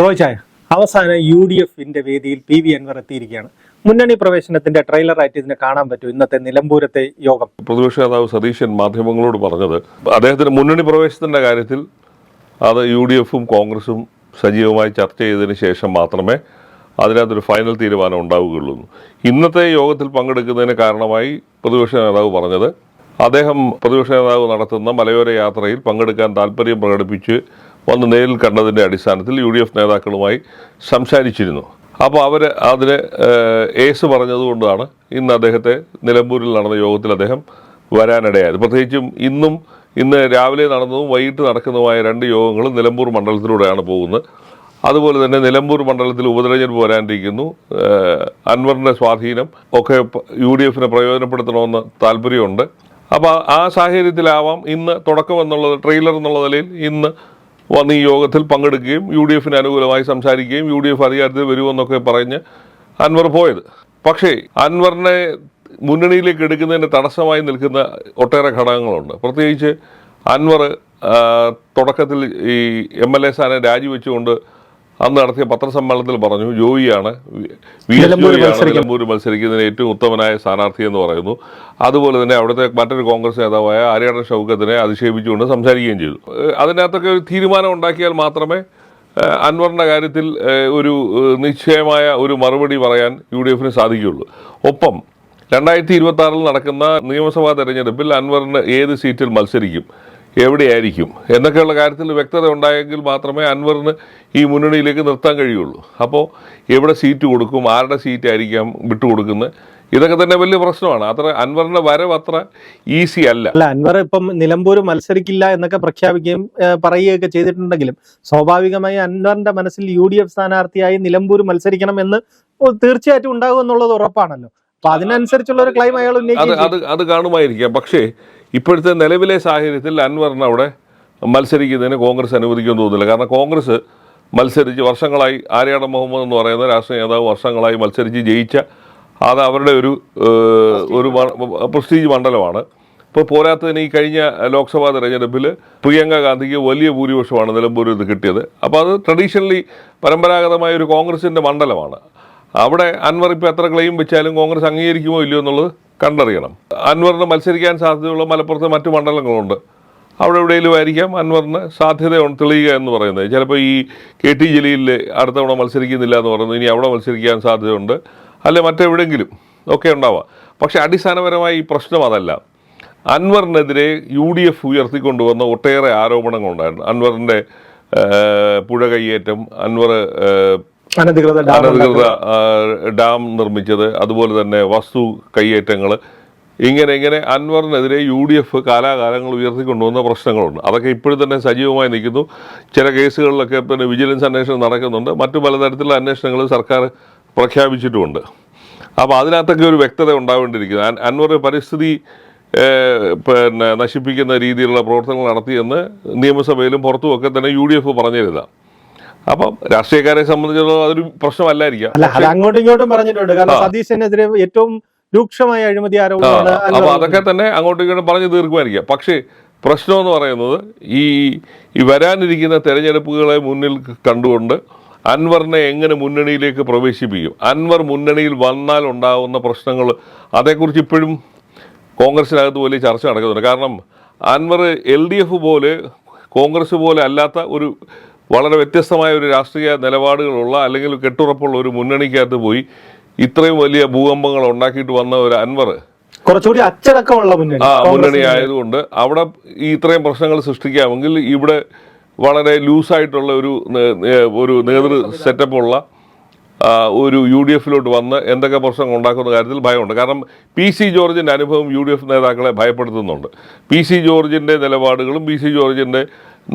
റോയ് ചായ അവസാനം U D എഫിന്റെ വേദിയിൽ പി വി അൻവർ എത്തിയിരിക്കുകയാണ്. മുന്നണി പ്രവേശനത്തിന്റെ ട്രെയിലറായിട്ട് ഇതിനെ കാണാൻ പറ്റും ഇന്നത്തെ നിലമ്പൂരത്തെ യോഗം. പ്രതിപക്ഷ നേതാവ് സതീശൻ മാധ്യമങ്ങളോട് പറഞ്ഞത് അദ്ദേഹത്തിന്റെ മുന്നണി പ്രവേശനത്തിന്റെ കാര്യത്തിൽ അത് യു ഡി എഫും കോൺഗ്രസും സജീവമായി ചർച്ച ചെയ്തതിന് ശേഷം മാത്രമേ അതിനകത്തൊരു ഫൈനൽ തീരുമാനം ഉണ്ടാവുകയുള്ളൂ. ഇന്നത്തെ യോഗത്തിൽ പങ്കെടുക്കുന്നതിന് കാരണമായി പ്രതിപക്ഷ നേതാവ് പറഞ്ഞത് അദ്ദേഹം പ്രതിപക്ഷ നേതാവ് നടത്തുന്ന മലയോര യാത്രയിൽ പങ്കെടുക്കാൻ താല്പര്യം പ്രകടിപ്പിച്ച് വന്ന് നേരിൽ കണ്ടതിന്റെ അടിസ്ഥാനത്തിൽ യു ഡി എഫ് നേതാക്കളുമായി സംസാരിച്ചിരുന്നു. അപ്പോൾ അവർ അതിന് ഏസ് പറഞ്ഞതുകൊണ്ടാണ് ഇന്ന് അദ്ദേഹത്തെ നിലമ്പൂരിൽ നടന്ന യോഗത്തിൽ അദ്ദേഹം വരാനിടയായത്. പ്രത്യേകിച്ചും ഇന്നും ഇന്ന് രാവിലെ നടന്നതും വൈകിട്ട് നടക്കുന്നതുമായ രണ്ട് യോഗങ്ങളും നിലമ്പൂർ മണ്ഡലത്തിലൂടെയാണ് പോകുന്നത്. അതുപോലെ തന്നെ നിലമ്പൂർ മണ്ഡലത്തിൽ ഉപതെരഞ്ഞെടുപ്പ് വരാനിരിക്കുന്നു. അൻവറിന്റെ സ്വാധീനം ഒക്കെ യു ഡി എഫിനെ പ്രയോജനപ്പെടുത്തണമെന്ന് താല്പര്യമുണ്ട്. അപ്പോൾ ആ സാഹചര്യത്തിലാവാം ഇന്ന് തുടക്കം ട്രെയിലർ എന്നുള്ള നിലയിൽ ഇന്ന് വന്ന് ഈ യോഗത്തിൽ പങ്കെടുക്കുകയും യു ഡി എഫിന് അനുകൂലമായി സംസാരിക്കുകയും യു ഡി എഫ് അധികാരത്തിൽ വരുമെന്നൊക്കെ പറഞ്ഞ് അൻവർ പോയത്. പക്ഷേ അൻവറിനെ മുന്നണിയിലേക്ക് എടുക്കുന്നതിന് തടസ്സമായി നിൽക്കുന്ന ഒട്ടേറെ ഘടകങ്ങളുണ്ട്. പ്രത്യേകിച്ച് അൻവർ തുടക്കത്തിൽ ഈ എം എൽ എ സ്ഥാനം രാജിവെച്ചുകൊണ്ട് അന്ന് നടത്തിയ പത്രസമ്മേളനത്തിൽ പറഞ്ഞു ജോയിയാണ്. നിലമ്പൂർ മത്സരിക്കുന്നതിന് ഏറ്റവും ഉത്തമനായ സ്ഥാനാർത്ഥി എന്ന് പറയുന്നു. അതുപോലെ തന്നെ അവിടുത്തെ മറ്റൊരു കോൺഗ്രസ് നേതാവായ ആര്യാടൻ ഷൗക്കത്തിനെ അധിക്ഷേപിച്ചുകൊണ്ട് സംസാരിക്കുകയും ചെയ്തു. അതിനകത്തൊക്കെ ഒരു തീരുമാനം ഉണ്ടാക്കിയാൽ മാത്രമേ അൻവറിന്റെ കാര്യത്തിൽ ഒരു നിശ്ചയമായ ഒരു മറുപടി പറയാൻ യു ഡി എഫിന് സാധിക്കുകയുള്ളൂ. ഒപ്പം രണ്ടായിരത്തി ഇരുപത്തി ആറിൽ നടക്കുന്ന നിയമസഭാ തെരഞ്ഞെടുപ്പിൽ അൻവറിന് ഏത് സീറ്റിൽ മത്സരിക്കും? എവിടെയായിരിക്കും? എന്നൊക്കെയുള്ള കാര്യത്തിൽ വ്യക്തത ഉണ്ടായെങ്കിൽ മാത്രമേ അൻവറിന് ഈ മുന്നണിയിലേക്ക് നിർത്താൻ കഴിയുള്ളൂ. അപ്പോൾ എവിടെ സീറ്റ് കൊടുക്കും ആരുടെ സീറ്റ് ആയിരിക്കാം വിട്ടുകൊടുക്കുന്നത് ഇതൊക്കെ തന്നെ വലിയ പ്രശ്നമാണ്. അത്ര അൻവറിന്റെ വരവ് അത്ര ഈസി അല്ല. അല്ല അൻവർ ഇപ്പം നിലമ്പൂർ മത്സരിക്കില്ല എന്നൊക്കെ പ്രഖ്യാപിക്കുകയും പറയുകയൊക്കെ ചെയ്തിട്ടുണ്ടെങ്കിലും സ്വാഭാവികമായി അൻവറിന്റെ മനസ്സിൽ യു ഡി എഫ് സ്ഥാനാർത്ഥിയായി നിലമ്പൂർ മത്സരിക്കണം എന്ന് തീർച്ചയായിട്ടും ഉണ്ടാകും എന്നുള്ളത് ഉറപ്പാണല്ലോ. അപ്പൊ അതിനനുസരിച്ചുള്ള ഒരു ക്ലെയിം അയാൾ അത് ഉന്നയിക്കും അത് അത് കാണുമായിരിക്കാം. പക്ഷേ ഇപ്പോഴത്തെ നിലവിലെ സാഹചര്യത്തിൽ അൻവറിന് അവിടെ മത്സരിക്കുന്നതിന് കോൺഗ്രസ് അനുവദിക്കുമെന്ന് തോന്നുന്നില്ല. കാരണം കോൺഗ്രസ് മത്സരിച്ച് വർഷങ്ങളായി ആര്യാട മുഹമ്മദ് എന്ന് പറയുന്ന രാഷ്ട്രീയ നേതാവ് വർഷങ്ങളായി മത്സരിച്ച് ജയിച്ച അത് അവരുടെ ഒരു ഒരു പ്രസ്റ്റീജ് മണ്ഡലമാണ്. ഇപ്പോൾ പോരാത്തതിന് ഈ കഴിഞ്ഞ ലോക്സഭാ തെരഞ്ഞെടുപ്പിൽ പ്രിയങ്ക ഗാന്ധിക്ക് വലിയ ഭൂരിപക്ഷമാണ് നിലമ്പൂരിൽ ഇത് കിട്ടിയത്. അപ്പോൾ അത് ട്രഡീഷണലി പരമ്പരാഗതമായ ഒരു കോൺഗ്രസിന്റെ മണ്ഡലമാണ്. അവിടെ അൻവർ ഇപ്പോൾ എത്ര ക്ലെയിം വെച്ചാലും കോൺഗ്രസ് അംഗീകരിക്കുമോ ഇല്ലയോ എന്നുള്ളത് കണ്ടറിയണം. അൻവറിന് മത്സരിക്കാൻ സാധ്യതയുള്ള മലപ്പുറത്തെ മറ്റു മണ്ഡലങ്ങളുണ്ട്. അവിടെ എവിടെയെങ്കിലും ആയിരിക്കാം അൻവറിന് സാധ്യതയുണ്ട് തെളിയുക എന്ന് പറയുന്നത്. ചിലപ്പോൾ ഈ കെ ടി ജലീലിൽ അടുത്ത തവണ മത്സരിക്കുന്നില്ല എന്ന് പറയുന്നത്. ഇനി അവിടെ മത്സരിക്കാൻ സാധ്യതയുണ്ട്. അല്ലെ മറ്റെവിടെയെങ്കിലും ഒക്കെ ഉണ്ടാവാം. പക്ഷേ അടിസ്ഥാനപരമായി ഈ പ്രശ്നം അതല്ല. അൻവറിനെതിരെ യു ഡി എഫ് ഉയർത്തിക്കൊണ്ടുവന്ന ഒട്ടേറെ ആരോപണങ്ങളുണ്ടായിരുന്നു. അൻവറിന്റെ പുഴ കയ്യേറ്റം അൻവർ അനധികൃത ഡാം അനധികൃത ഡാം നിർമ്മിച്ചത് അതുപോലെ തന്നെ വസ്തു കൈയേറ്റങ്ങൾ ഇങ്ങനെ ഇങ്ങനെ അൻവറിനെതിരെ യു ഡി എഫ് കാലാകാലങ്ങൾ ഉയർത്തിക്കൊണ്ടുവന്ന പ്രശ്നങ്ങളുണ്ട്. അതൊക്കെ ഇപ്പോഴും തന്നെ സജീവമായി നിൽക്കുന്നു. ചില കേസുകളിലൊക്കെ പിന്നെ വിജിലൻസ് അന്വേഷണം നടക്കുന്നുണ്ട്. മറ്റു പലതരത്തിലുള്ള അന്വേഷണങ്ങൾ സർക്കാർ പ്രഖ്യാപിച്ചിട്ടുമുണ്ട്. അപ്പോൾ അതിനകത്തൊക്കെ ഒരു വ്യക്തത ഉണ്ടാവേണ്ടിയിരിക്കുന്നു. അൻവർ പരിസ്ഥിതി പിന്നെ നശിപ്പിക്കുന്ന രീതിയിലുള്ള പ്രവർത്തനങ്ങൾ നടത്തിയെന്ന് നിയമസഭയിലും പുറത്തുമൊക്കെ തന്നെ യു ഡി എഫ് പറഞ്ഞിരുന്നതാണ്. അപ്പം രാഷ്ട്രീയക്കാരെ സംബന്ധിച്ചിടത്തോളം അതൊരു പ്രശ്നമല്ലായിരിക്കാം. അല്ല അത് അങ്ങോട്ടും ഇങ്ങോട്ടും പറഞ്ഞിട്ടുണ്ട്. കാരണം സതീശനെതിരെ ഏറ്റവും രൂക്ഷമായ അഴിമതി ആരോപണമാണ് അപ്പൊ അതൊക്കെ തന്നെ അങ്ങോട്ടും ഇങ്ങോട്ടും പറഞ്ഞു തീർക്കുമായിരിക്കാം. പക്ഷേ പ്രശ്നം എന്ന് പറയുന്നത് ഈ ഈ വരാനിരിക്കുന്ന തെരഞ്ഞെടുപ്പുകളെ മുന്നിൽ കണ്ടുകൊണ്ട് അൻവറിനെ എങ്ങനെ മുന്നണിയിലേക്ക് പ്രവേശിപ്പിക്കും? അൻവർ മുന്നണിയിൽ വന്നാൽ ഉണ്ടാകുന്ന പ്രശ്നങ്ങൾ അതേക്കുറിച്ച് ഇപ്പോഴും കോൺഗ്രസിനകത്ത് വലിയ ചർച്ച നടക്കുന്നുണ്ട്. കാരണം അൻവർ എൽ ഡി എഫ് പോലെ കോൺഗ്രസ് പോലെ അല്ലാത്ത ഒരു വളരെ വ്യത്യസ്തമായ ഒരു രാഷ്ട്രീയ നിലപാടുകളുള്ള അല്ലെങ്കിൽ കെട്ടുറപ്പുള്ള ഒരു മുന്നണിക്കകത്ത് പോയി ഇത്രയും വലിയ ഭൂകമ്പങ്ങൾ ഉണ്ടാക്കിയിട്ട് വന്ന ഒരു അൻവർ. കുറച്ചുകൂടി അച്ചടക്കമുള്ള മുന്നണി. ആ മുന്നണി ആയതുകൊണ്ട് അവിടെ ഈ ഇത്രയും പ്രശ്നങ്ങൾ സൃഷ്ടിക്കാമെങ്കിൽ ഇവിടെ വളരെ ലൂസായിട്ടുള്ള ഒരു ഒരു നേതൃ സെറ്റപ്പുള്ള ഒരു യു ഡി എഫിലോട്ട് വന്ന് എന്തൊക്കെ പ്രശ്നങ്ങൾ ഉണ്ടാക്കുന്ന കാര്യത്തിൽ ഭയമുണ്ട്. കാരണം പി സി ജോർജിന്റെ അനുഭവം യു ഡി എഫ് നേതാക്കളെ ഭയപ്പെടുത്തുന്നുണ്ട്. പി സി ജോർജിന്റെ നിലപാടുകളും പി സി ജോർജിന്റെ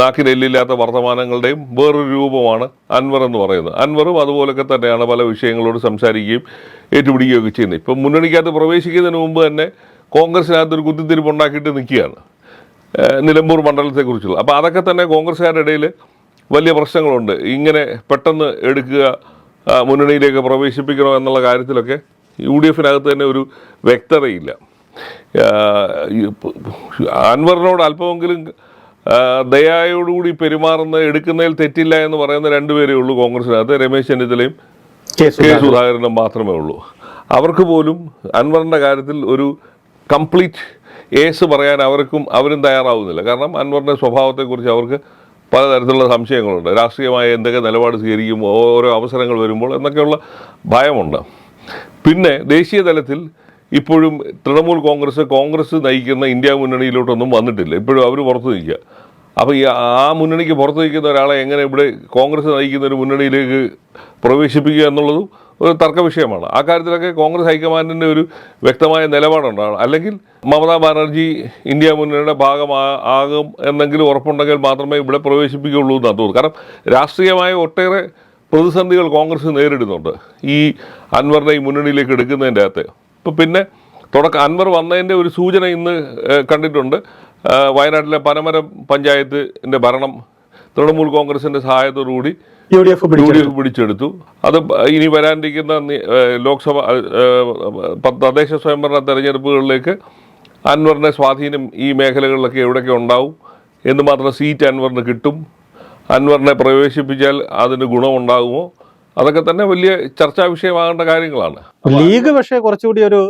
നാക്കിനെല്ലില്ലാത്ത വർത്തമാനങ്ങളുടെയും വേറൊരു രൂപമാണ് അൻവർ എന്ന് പറയുന്നത്. അൻവറും അതുപോലൊക്കെ തന്നെയാണ് പല വിഷയങ്ങളോട് സംസാരിക്കുകയും ഏറ്റുപിടിക്കുകയൊക്കെ ചെയ്യുന്നത്. ഇപ്പം മുന്നണിക്കകത്ത് പ്രവേശിക്കുന്നതിന് മുമ്പ് തന്നെ കോൺഗ്രസിനകത്തൊരു കുത്തിത്തിരിപ്പ് ഉണ്ടാക്കിയിട്ട് നിൽക്കുകയാണ്. നിലമ്പൂർ മണ്ഡലത്തെക്കുറിച്ചുള്ള. അപ്പോൾ അതൊക്കെ തന്നെ കോൺഗ്രസ്സുകാരുടെ ഇടയിൽ വലിയ പ്രശ്നങ്ങളുണ്ട്. ഇങ്ങനെ പെട്ടെന്ന് എടുക്കുക മുന്നണിയിലേക്ക് പ്രവേശിപ്പിക്കണോ എന്നുള്ള കാര്യത്തിലൊക്കെ യു ഡി എഫിനകത്ത് തന്നെ ഒരു വ്യക്തതയില്ല. അൻവറിനോട് അല്പമെങ്കിലും ദയായോടുകൂടി പെരുമാറുന്ന എടുക്കുന്നതിൽ തെറ്റില്ല എന്ന് പറയുന്ന രണ്ടുപേരേ ഉള്ളൂ കോൺഗ്രസിനകത്ത് രമേശ് ചെന്നിത്തലയും കെ സുധാകരനും. മാത്രമേ ഉള്ളൂ. അവർക്ക് പോലും അൻവറിന്റെ കാര്യത്തിൽ ഒരു കംപ്ലീറ്റ് ഏസ് പറയാൻ അവർക്കും അവരും തയ്യാറാവുന്നില്ല. കാരണം അൻവറിന്റെ സ്വഭാവത്തെക്കുറിച്ച് അവർക്ക് പലതരത്തിലുള്ള സംശയങ്ങളുണ്ട്. രാഷ്ട്രീയമായ എന്തൊക്കെ നിലപാട് സ്വീകരിക്കും ഓരോ അവസരങ്ങൾ വരുമ്പോൾ എന്നൊക്കെയുള്ള ഭയമുണ്ട്. പിന്നെ ദേശീയ തലത്തിൽ ഇപ്പോഴും തൃണമൂൽ കോൺഗ്രസ് കോൺഗ്രസ് നയിക്കുന്ന ഇന്ത്യ മുന്നണിയിലോട്ടൊന്നും വന്നിട്ടില്ല. ഇപ്പോഴും അവർ പുറത്തു നിൽക്കുക. അപ്പോൾ ഈ ആ മുന്നണിക്ക് പുറത്തു നിൽക്കുന്ന ഒരാളെ എങ്ങനെ ഇവിടെ കോൺഗ്രസ് നയിക്കുന്ന ഒരു മുന്നണിയിലേക്ക് പ്രവേശിപ്പിക്കുക എന്നുള്ളതും ഒരു തർക്ക വിഷയമാണ്. ആ കാര്യത്തിലൊക്കെ കോൺഗ്രസ് ഹൈക്കമാൻഡിന്റെ ഒരു വ്യക്തമായ നിലപാടുണ്ടാണ്. അല്ലെങ്കിൽ മമതാ ബാനർജി ഇന്ത്യ മുന്നണിയുടെ ഭാഗമാ ആകും എന്നെങ്കിലും ഉറപ്പുണ്ടെങ്കിൽ മാത്രമേ ഇവിടെ പ്രവേശിപ്പിക്കുകയുള്ളൂ എന്നാണ് തോന്നുന്നു കാരണം രാഷ്ട്രീയമായ ഒട്ടേറെ പ്രതിസന്ധികൾ കോൺഗ്രസ് നേരിടുന്നുണ്ട്. ഈ അൻവറിനെ ഈ മുന്നണിയിലേക്ക് എടുക്കുന്നതിന്റെ അകത്ത്. ഇപ്പം പിന്നെ തുടക്കം അൻവർ വന്നതിന്റെ ഒരു സൂചന ഇന്ന് കണ്ടിട്ടുണ്ട്. വയനാട്ടിലെ പനമരം പഞ്ചായത്തിന്റെ ഭരണം തൃണമൂൽ കോൺഗ്രസിന്റെ സഹായത്തോടുകൂടി U D F U D F പിടിച്ചെടുത്തു. അത് ഇനി വരാനിരിക്കുന്ന ലോക്സഭ തദ്ദേശ സ്വയംഭരണ തെരഞ്ഞെടുപ്പുകളിലേക്ക് അൻവറിന്റെ സ്വാധീനം ഈ മേഖലകളിലൊക്കെ എവിടെയൊക്കെ ഉണ്ടാവും എന്ന് മാത്രം സീറ്റ് അൻവറിന് കിട്ടും. അൻവറിനെ പ്രവേശിപ്പിച്ചാൽ അതിന് ഗുണമുണ്ടാകുമോ? അതൊക്കെ തന്നെ വലിയ ചർച്ചാ വിഷയമാകേണ്ട കാര്യങ്ങളാണ്. ലീഗ് പക്ഷേ കുറച്ചുകൂടി ഒരു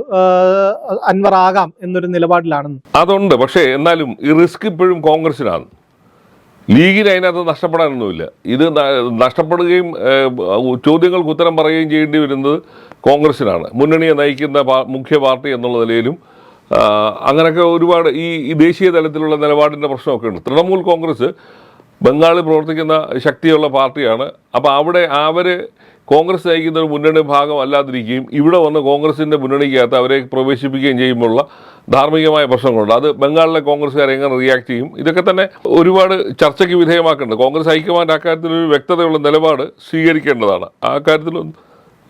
അൻവർ ആകാം എന്നൊരു നിലപാടിലാണ് അതുണ്ട്. പക്ഷേ എന്നാലും ഈ റിസ്ക് ഇപ്പോഴും കോൺഗ്രസിനാണ് ലീഗിന് അതിനകത്ത് നഷ്ടപ്പെടാനൊന്നുമില്ല. ഇത് നഷ്ടപ്പെടുകയും ചോദ്യങ്ങൾക്ക് ഉത്തരം പറയുകയും ചെയ്യേണ്ടി വരുന്നത് കോൺഗ്രസിനാണ് മുന്നണിയെ നയിക്കുന്ന മുഖ്യ പാർട്ടി എന്നുള്ള നിലയിലും അങ്ങനെയൊക്കെ ഒരുപാട് ഈ ഈ ദേശീയ തലത്തിലുള്ള നിലപാടിന്റെ പ്രശ്നമൊക്കെ ഉണ്ട് തൃണമൂൽ കോൺഗ്രസ് ബംഗാളിൽ പ്രവർത്തിക്കുന്ന ശക്തിയുള്ള പാർട്ടിയാണ്. അപ്പോൾ അവിടെ അവർ കോൺഗ്രസ് നയിക്കുന്ന ഒരു മുന്നണി ഭാഗം അല്ലാതിരിക്കുകയും ഇവിടെ വന്ന് കോൺഗ്രസിന്റെ മുന്നണിക്കകത്ത് അവരെ പ്രവേശിപ്പിക്കുകയും ചെയ്യുമ്പോഴുള്ള ധാർമ്മികമായ പ്രശ്നങ്ങളുണ്ട്. അത് ബംഗാളിലെ കോൺഗ്രസ്സുകാർ എങ്ങനെ റിയാക്ട് ചെയ്യും? ഇതൊക്കെ തന്നെ ഒരുപാട് ചർച്ചയ്ക്ക് വിധേയമാക്കേണ്ടത്. കോൺഗ്രസ് ഹൈക്കമാൻഡ് അക്കാര്യത്തിൽ ഒരു വ്യക്തതയുള്ള നിലപാട് സ്വീകരിക്കേണ്ടതാണ്. ആ കാര്യത്തിലൊന്നും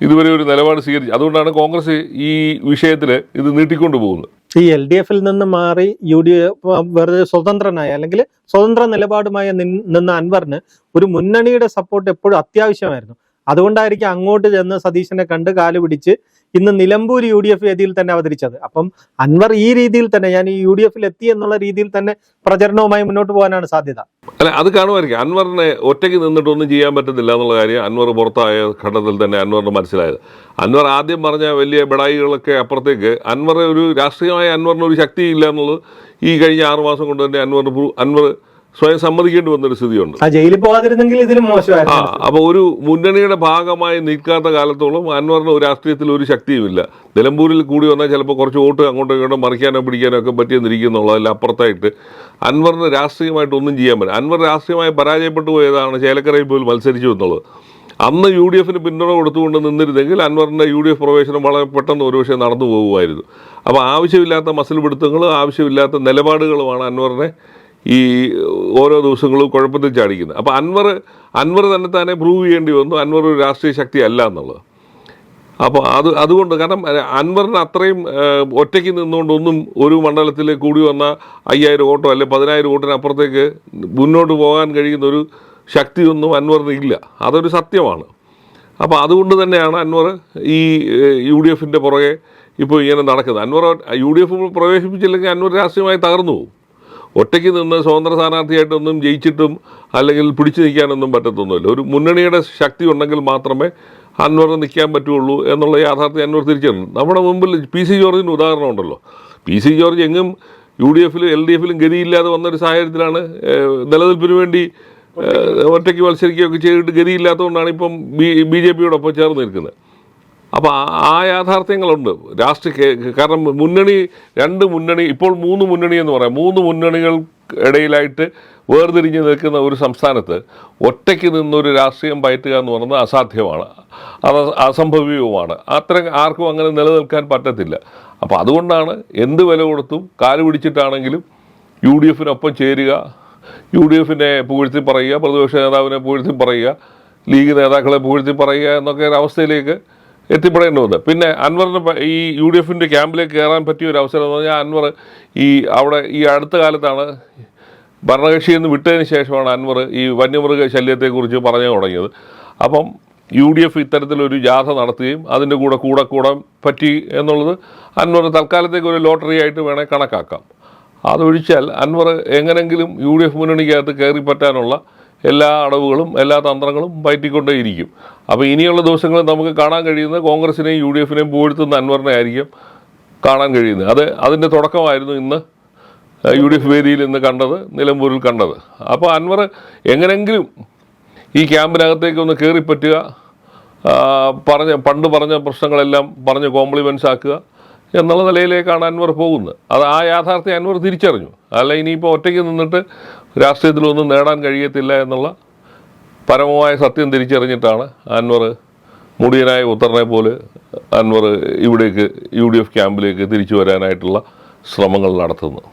ഇതുവരെ ഒരു നിലപാട് സ്വീകരിച്ചു അതുകൊണ്ടാണ് കോൺഗ്രസ് ഈ വിഷയത്തിൽ ഇത് നീട്ടിക്കൊണ്ടു പോകുന്നത് ഈ എൽ ഡി എഫിൽ നിന്ന് മാറി യു ഡി എഫ് വെറുതെ സ്വതന്ത്രനായ അല്ലെങ്കിൽ സ്വതന്ത്ര നിലപാടുമായ നിന്ന് അൻവറിന് ഒരു മുന്നണിയുടെ സപ്പോർട്ട് എപ്പോഴും അത്യാവശ്യമായിരുന്നു. അതുകൊണ്ടായിരിക്കും അങ്ങോട്ട് ചെന്ന് സതീശനെ കണ്ട് കാൽ പിടിച്ച് ഇന്ന് നിലമ്പൂർ യു ഡി എഫ് വേദിയിൽ തന്നെ അവതരിച്ചത്. അപ്പം അൻവർ ഈ രീതിയിൽ തന്നെ ഞാൻ ഈ യു ഡി എഫിൽ എത്തി എന്നുള്ള രീതിയിൽ തന്നെ പ്രചരണവുമായി മുന്നോട്ട് പോകാനാണ് സാധ്യത. അല്ല അത് കാണുമായിരിക്കും. അൻവറിനെ ഒറ്റയ്ക്ക് നിന്നിട്ടൊന്നും ചെയ്യാൻ പറ്റത്തില്ല എന്നുള്ള കാര്യം അൻവർ പുറത്തായ ഘട്ടത്തിൽ തന്നെ അൻവറിന് മനസ്സിലായത്. അൻവർ ആദ്യം പറഞ്ഞ വലിയ ബടായികളൊക്കെ അപ്പുറത്തേക്ക് അൻവർ ഒരു രാഷ്ട്രീയമായ അൻവറിന് ഒരു ശക്തിയില്ല എന്നുള്ളത് ഈ കഴിഞ്ഞ ആറുമാസം കൊണ്ട് തന്നെ അൻവർ അൻവർ സ്വയം സമ്മതിക്കേണ്ടി വന്നൊരു സ്ഥിതിയുണ്ട്. ആ ജയിലിൽ പോകാതിരുന്നെങ്കിൽ ഇതിലും ആ മോശമായിരുന്നു അപ്പോൾ ഒരു മുന്നണിയുടെ ഭാഗമായി നിൽക്കാത്ത കാലത്തോളം അൻവറിന് ഒരു രാഷ്ട്രീയത്തിൽ ഒരു ശക്തിയുമില്ല. നിലമ്പൂരിൽ കൂടി വന്നാൽ ചിലപ്പോൾ കുറച്ച് വോട്ട് അങ്ങോട്ടും ഇങ്ങോട്ടും മറിക്കാനോ പിടിക്കാനോ ഒക്കെ പറ്റിയെന്നിരിക്കുന്നുള്ളതിൽ അപ്പുറത്തായിട്ട്. അൻവറിന് രാഷ്ട്രീയമായിട്ട് ഒന്നും ചെയ്യാൻ പറ്റില്ല. അൻവർ രാഷ്ട്രീയമായി പരാജയപ്പെട്ടു പോയതാണ് ചേലക്കരയിൽ പോലും മത്സരിച്ചു എന്നുള്ളത്. അന്ന് യു ഡി എഫിന് പിന്തുണ കൊടുത്തുകൊണ്ട് നിന്നിരുന്നെങ്കിൽ അൻവറിന്റെ യു ഡി എഫ് പ്രവേശനം വളരെ പെട്ടെന്ന് ഒരുപക്ഷെ നടന്നു പോകുമായിരുന്നു. അപ്പോൾ ആവശ്യമില്ലാത്ത മസിൽ പിടുത്തങ്ങളും ആവശ്യമില്ലാത്ത നിലപാടുകളുമാണ് അൻവറിനെ ഈ ഓരോ ദിവസങ്ങളും കുഴപ്പത്തിൽ ചാടിക്കുന്നത്. അപ്പോൾ അൻവർ അൻവർ തന്നെ തന്നെ പ്രൂവ് ചെയ്യേണ്ടി വന്നു. അൻവർ ഒരു രാഷ്ട്രീയ ശക്തി അല്ല എന്നുള്ളത്. അപ്പോൾ അത് അതുകൊണ്ട് കാരണം അൻവറിന് അത്രയും ഒറ്റയ്ക്ക് നിന്നുകൊണ്ടൊന്നും ഒരു മണ്ഡലത്തിൽ കൂടി വന്ന അയ്യായിരം വോട്ടോ അല്ലെ പതിനായിരം വോട്ടിനപ്പുറത്തേക്ക് മുന്നോട്ട് പോകാൻ കഴിയുന്ന ഒരു ശക്തിയൊന്നും അൻവറിന് ഇല്ല. അതൊരു സത്യമാണ്. അപ്പോൾ അതുകൊണ്ട് തന്നെയാണ് അൻവർ ഈ യു ഡി എഫിന്റെ പുറകെ ഇപ്പോൾ ഇങ്ങനെ നടക്കുന്നത്. അൻവർ യു ഡി എഫ് പ്രവേശിപ്പിച്ചില്ലെങ്കിൽ അൻവർ രാഷ്ട്രീയമായി തകർന്നു പോകും. ഒറ്റയ്ക്ക് നിന്ന് സ്വതന്ത്ര സ്ഥാനാർത്ഥിയായിട്ടൊന്നും ജയിച്ചിട്ടും അല്ലെങ്കിൽ പിടിച്ചു നിൽക്കാനൊന്നും പറ്റത്തൊന്നുമില്ല. ഒരു മുന്നണിയുടെ ശക്തി ഉണ്ടെങ്കിൽ മാത്രമേ അൻവറിന് നിൽക്കാൻ പറ്റുള്ളൂ എന്നുള്ള യാഥാർത്ഥ്യം അൻവർ തിരിച്ചറിഞ്ഞു. നമ്മുടെ മുമ്പിൽ പി സി ജോർജിന് ഉദാഹരണം ഉണ്ടല്ലോ. പി സി ജോർജ് എങ്ങും യു ഡി എഫിലും എൽ ഡി എഫിലും ഗതിയില്ലാതെ വന്നൊരു സാഹചര്യത്തിലാണ് നിലനിൽപ്പിന് വേണ്ടി ഒറ്റയ്ക്ക് മത്സരിക്കുകയൊക്കെ ചെയ്തിട്ട് ഗതിയില്ലാത്തതുകൊണ്ടാണ് ഇപ്പം ബി ബി ജെ പിയോടൊപ്പം ചേർന്ന് നിൽക്കുന്നത്. അപ്പോൾ ആ യാഥാർത്ഥ്യങ്ങളുണ്ട്. രാഷ്ട്രീയ കാരണം മുന്നണി രണ്ട് മുന്നണി ഇപ്പോൾ മൂന്ന് മുന്നണി എന്ന് പറയാം. മൂന്ന് മുന്നണികൾ ഇടയിലായിട്ട് വേർതിരിഞ്ഞ് നിൽക്കുന്ന ഒരു സംസ്ഥാനത്ത് ഒറ്റയ്ക്ക് നിന്നൊരു രാഷ്ട്രീയം പയറ്റുക എന്ന് പറയുന്നത് അസാധ്യമാണ്. അത് അസംഭവ്യവുമാണ്. അത്ര ആർക്കും അങ്ങനെ നിലനിൽക്കാൻ പറ്റത്തില്ല. അപ്പോൾ അതുകൊണ്ടാണ് എന്ത് വില കൊടുത്തും കാൽ പിടിച്ചിട്ടാണെങ്കിലും യു ഡി എഫിനൊപ്പം ചേരുക യു ഡി എഫിനെ പുകഴ്ത്തി പറയുക പ്രതിപക്ഷ നേതാവിനെ പുകഴ്ത്തി പറയുക ലീഗ് നേതാക്കളെ പുകഴ്ത്തി പറയുക എന്നൊക്കെ ഒരു അവസ്ഥയിലേക്ക് എത്തിപ്പെടേണ്ടി വന്നത് പിന്നെ അൻവറിന് ഈ യു ഡി എഫിന്റെ ക്യാമ്പിലേക്ക് കയറാൻ പറ്റിയ ഒരു അവസരം എന്ന് പറഞ്ഞാൽ അൻവർ ഈ അവിടെ ഈ അടുത്ത കാലത്താണ് ഭരണകക്ഷിയിൽ നിന്ന് വിട്ടതിന് ശേഷമാണ് അൻവർ ഈ വന്യമൃഗ ശല്യത്തെക്കുറിച്ച് പറഞ്ഞു തുടങ്ങിയത്. അപ്പം യു ഡി എഫ് ഇത്തരത്തിലൊരു ജാഥ നടത്തുകയും അതിന്റെ കൂടെ കൂടെ കൂടാൻ പറ്റി എന്നുള്ളത് അൻവർ തൽക്കാലത്തേക്ക് ഒരു ലോട്ടറി ആയിട്ട് വേണേൽ കണക്കാക്കാം. അതൊഴിച്ചാൽ അൻവർ എങ്ങനെങ്കിലും യു ഡി എഫ് മുന്നണിക്കകത്ത് കയറി പറ്റാനുള്ള എല്ലാ അടവുകളും എല്ലാ തന്ത്രങ്ങളും പയറ്റിക്കൊണ്ടേയിരിക്കും അപ്പോൾ ഇനിയുള്ള ദിവസങ്ങളിൽ നമുക്ക് കാണാൻ കഴിയുന്നത് കോൺഗ്രസിനെയും യു ഡി എഫിനെയും പുകഴ്ത്തുന്ന അൻവറിനെ ആയിരിക്കും കാണാൻ കഴിയുന്നത്. അത് അതിന്റെ തുടക്കമായിരുന്നു ഇന്ന് യു ഡി എഫ് വേദിയിൽ ഇന്ന് കണ്ടത് നിലമ്പൂരിൽ കണ്ടത്. അപ്പോൾ അൻവർ എങ്ങനെങ്കിലും ഈ ക്യാമ്പിനകത്തേക്ക് ഒന്ന് കയറിപ്പറ്റുക പറഞ്ഞ പണ്ട് പറഞ്ഞ പ്രശ്നങ്ങളെല്ലാം പറഞ്ഞ് കോംപ്ലിമെൻസ് ആക്കുക എന്നുള്ള നിലയിലേക്കാണ് അൻവർ പോകുന്നത്. അത് ആ യാഥാർത്ഥ്യം അൻവർ തിരിച്ചറിഞ്ഞു. അല്ല ഇനിയിപ്പോൾ ഒറ്റയ്ക്ക് നിന്നിട്ട് രാഷ്ട്രീയത്തിലൊന്നും നേടാൻ കഴിയത്തില്ല എന്നുള്ള പരമമായ സത്യം തിരിച്ചറിഞ്ഞിട്ടാണ് അൻവർ മുടിയനായ ഉത്തറിനെ പോലെ അൻവർ ഇവിടേക്ക് യു ഡി എഫ് ക്യാമ്പിലേക്ക് തിരിച്ചു വരാനായിട്ടുള്ള ശ്രമങ്ങൾ നടത്തുന്നത്.